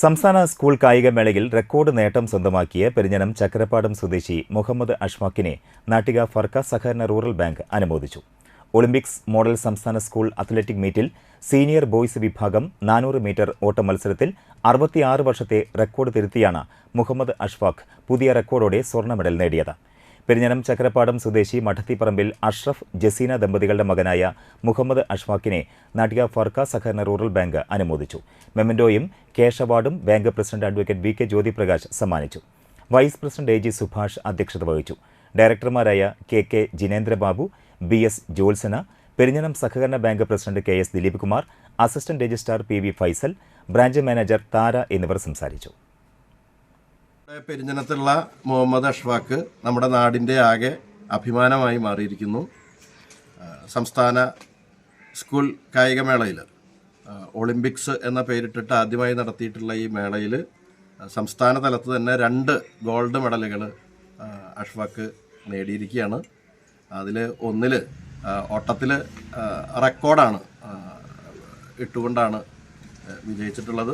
സംസ്ഥാന school കായികമേളയിൽ record നേട്ടം സ്വന്തമാക്കിയ പെരിഞ്ഞനം ചക്കരപ്പാടം സ്വദേശി മുഹമ്മദ് അഷ്മാക്കിനെ നാട്ടിക ഫർക്ക സഹകരണ റൂറൽ ബാങ്ക് അനുമോദിച്ചു. ഒളിമ്പിക്സ് മോഡൽ സംസ്ഥാന സ്കൂൾ അത്ലറ്റിക് മീറ്റിൽ സീനിയർ ബോയ്സ് വിഭാഗം നാനൂറ് മീറ്റർ ഓട്ട മത്സരത്തിൽ അറുപത്തിയാറ് വർഷത്തെ റെക്കോർഡ് തിരുത്തിയാണ് മുഹമ്മദ് അഷ്ഫാഖ് പുതിയ റെക്കോർഡോടെ സ്വർണ മെഡൽ നേടിയത്. പെരിഞ്ഞനം ചക്രപ്പാടം സ്വദേശി മഠത്തിപ്പറമ്പിൽ അഷ്റഫ് ജസീന ദമ്പതികളുടെ മകനായ മുഹമ്മദ് അഷ്ഫാക്കിനെ നാട്ടിക ഫർക്ക സഹകരണ റൂറൽ ബാങ്ക് അനുമോദിച്ചു. മെമൻഡോയും ക്യാഷ് അവാർഡും bank president advocate V K Jyothiprakash സമ്മാനിച്ചു. Vice president A G Subhash അധ്യക്ഷത വഹിച്ചു. ഡയറക്ടർമാരായ K K Jinendrababu B S Jyotsna Perinjanam സഹകരണ bank president K S Dileep Kumar assistant registrar P V Faisal branch manager Thara എന്നിവർ സംസാരിച്ചു. പെരിഞ്ഞനത്തുള്ള മുഹമ്മദ് അഷ്ഫാക്ക് നമ്മുടെ നാടിന്റെ ആകെ അഭിമാനമായി മാറിയിരിക്കുന്നു. സംസ്ഥാന സ്കൂൾ കായികമേളയിൽ ഒളിമ്പിക്സ് എന്ന പേരിട്ടിട്ട് ആദ്യമായി നടത്തിയിട്ടുള്ള ഈ മേളയിൽ സംസ്ഥാന തലത്ത് തന്നെ രണ്ട് ഗോൾഡ് മെഡലുകൾ അഷ്ഫാക്ക് നേടിയിരിക്കുകയാണ്. അതിൽ ഒന്നിൽ ഓട്ടത്തിൽ റെക്കോർഡാണ് ഇട്ടുകൊണ്ടാണ് വിജയിച്ചിട്ടുള്ളത്.